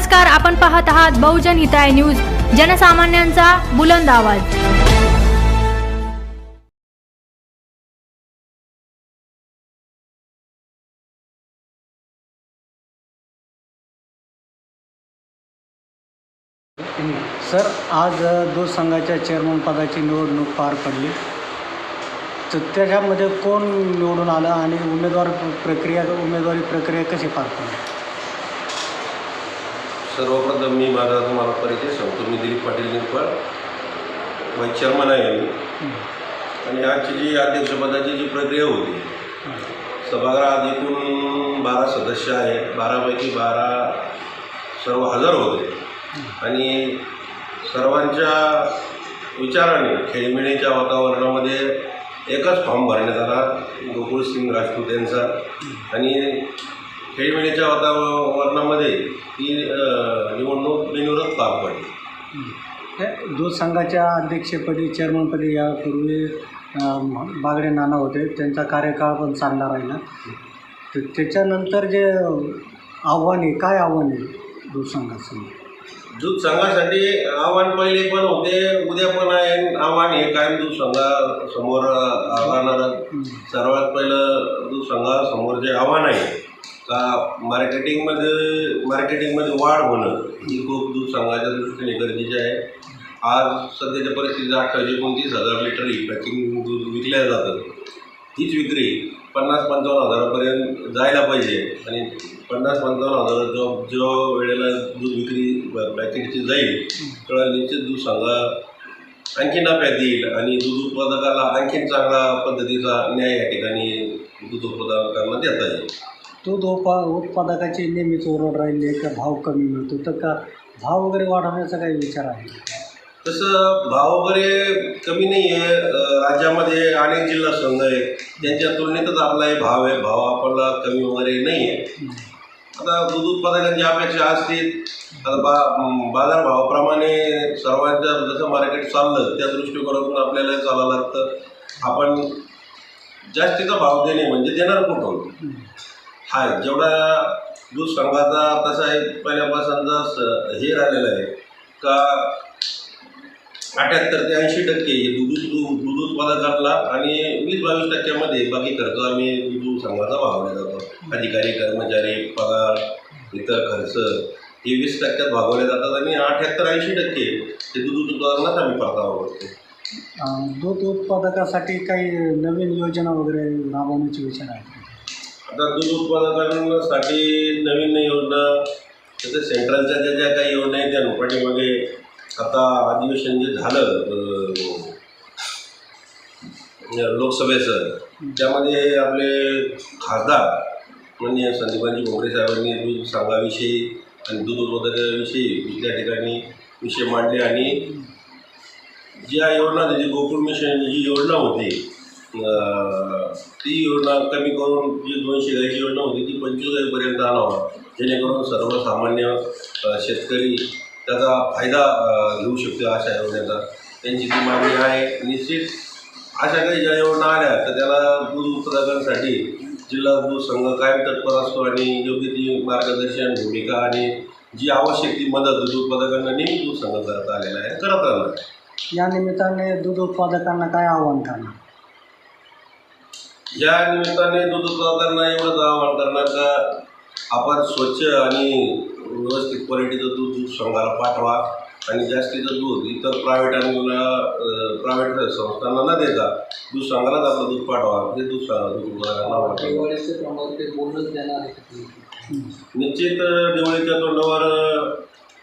नमस्कार आपण पाहत आहात बहुजन हिताय न्यूज जनसामान्यांचा बुलंद आवाज. सर आज अ, संघाच्या चेअरमन पदाची निवडणूक पार पडली. तर त्याच्यामध्ये कोण निवडून आलं आणि उमेदवार प्रक्रिया उमेदवारी प्रक्रिया कशी पार पडली? सर्वप्रथम मी माझा तुम्हाला परिचय सांगतो. मी दिलीप पाटील निरपाळ वाईस चेअरमन आहे मी. आणि आजची जी अध्यक्षपदाची जी प्रक्रिया होती सभागृहात एकूण बारा सदस्य आहे. बारापैकी बारा सर्व हजर होते. आणि सर्वांच्या विचाराने खेळमिळीच्या वातावरणामध्ये एकच फॉर्म भरण्यात आला. गोकुळ सिंग राजपूत यांचा. आणि खेळीमेळीच्या वातावरणामध्ये ही निवडणूक बिनविरोध पार पडली. हे दूध संघाच्या अध्यक्षपदी चेअरमनपदी यापूर्वी बागडे नाना होते. त्यांचा कार्यकाळ पण चांगला राहिला. तर त्याच्यानंतर जे आव्हान आहे काय आव्हान आहे दूध संघाचं दूध संघासाठी आव्हान पहिले पण होते उद्या पण आहे. आव्हान हे कायम दूध संघासमोर राहणारं. सर्वात पहिलं दूध संघासमोर जे आव्हान आहे का मार्केटिंगमध्ये मार्केटिंगमध्ये वाढ होणं ही खूप दूध संघाच्या दृष्टीने गरजेचे आहे. आज सध्याच्या परिस्थितीत अठ्ठावीस एकोणतीस हजार लिटर ही पॅकिंग दूध विकल्या जातं हीच विक्री पन्नास पंचावन्न हजारापर्यंत जायला पाहिजे. आणि पन्नास पंचावन्न हजार जो जो वेळेला दूध विक्री पॅकेटची जाईल तेव्हा निश्चित दूध सांगा आणखी नफ्यात येईल आणि दूध उत्पादकाला आणखीन चांगला पद्धतीचा न्याय या ठिकाणी दूध उत्पादकांना देता येईल. दूध उपा उत्पादकाची नेहमीच ओरड राहिली का भाव कमी मिळतो. तर का भाव वगैरे वाढवण्याचा काही विचार आहे? तसं भाव वगैरे कमी नाही आहे राज्यामध्ये अनेक जिल्हा संघ आहे त्यांच्या तुलनेतच आपला हे भाव आहे. भाव आपल्याला कमी वगैरे नाही आहे आता दूध उत्पादकांची अपेक्षा असते आता बा बाजारभावाप्रमाणे सर्वांच्या जसं मार्केट चाललं त्या दृष्टिकोनातून आपल्याला चालावं लागतं. आपण जास्तीचा भाव देणे म्हणजे देणार कुठून? हा जेवढा दूध संघाचा तसा एक पहिल्यापासूनचा स- हे राहिलेला आहे का अठ्याहत्तर ते ऐंशी टक्के हे दूध दूध दूध आणि वीस बावीस टक्क्यामध्ये बाकी खर्च आम्ही दूध संघाचा भागवला जातो. अधिकारी कर्मचारी पगार इतर खर्च हे वीस टक्क्यात भागवले जातात आणि अठ्याहत्तर ऐंशी टक्के ते दूध उत्पादनाच आम्ही परतावा करतो दूध उत्पादकासाठी काही नवीन योजना वगैरे राबवण्याचे विचार आहेत आता दूध उत्पादकांसाठी नवीन योजना तसं सेंट्रलच्या ज्या ज्या काही योजना आहेत त्या पाठीमागे आता अधिवेशन जे झालं लोकसभेचं त्यामध्ये आपले खासदार म्हणजे संदीपांजी भोंगरे साहेबांनी दूध संघाविषयी आणि दूध उत्पादकाविषयी त्या ठिकाणी विषय मांडले आणि ज्या योजना जी गोकुळ मिशन जी योजना होती ती योजना कमी करून जी दोनशे गायची योजना होती ती पंचवीस गाईपर्यंत आणावा जेणेकरून सर्वसामान्य शेतकरी त्याचा फायदा घेऊ शकतो अशा योजनेचा. त्यांची ती मागणी आहे. निश्चित अशा काही ज्या योजना आल्या तर त्याला दूध उत्पादकांसाठी जिल्हा दूध संघ कायम तत्पर असतो आणि योग्य ती मार्गदर्शन भूमिका आणि जी आवश्यक ती मदत दूध उत्पादकांना नेहमी दूध संघ करत आलेला आहे करत राहणार या निमित्ताने दूध उत्पादकांना काय आव्हान करणार? या निमित्ताने दूध उत्पादकांना एवढंच आवाहन करणार का आपण स्वच्छ आणि व्यवस्थित क्वालिटीचं दूध संघाला पाठवा आणि जास्तीचं दूध इतर प्रायव्हेट आणि प्रायव्हेट संस्थांना न देता दूध संघालाच आपलं दूध पाठवा. हे दूध दूध? निश्चित दिवाळीच्या तोंडावर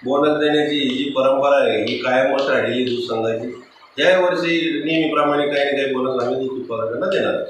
बोनस देण्याची जी परंपरा आहे ही कायमच राहिलेली दूध संघाची या वर्षी नेहमीप्रमाणे काही ना काही बोनस आम्ही दूध उत्पादकांना देणार.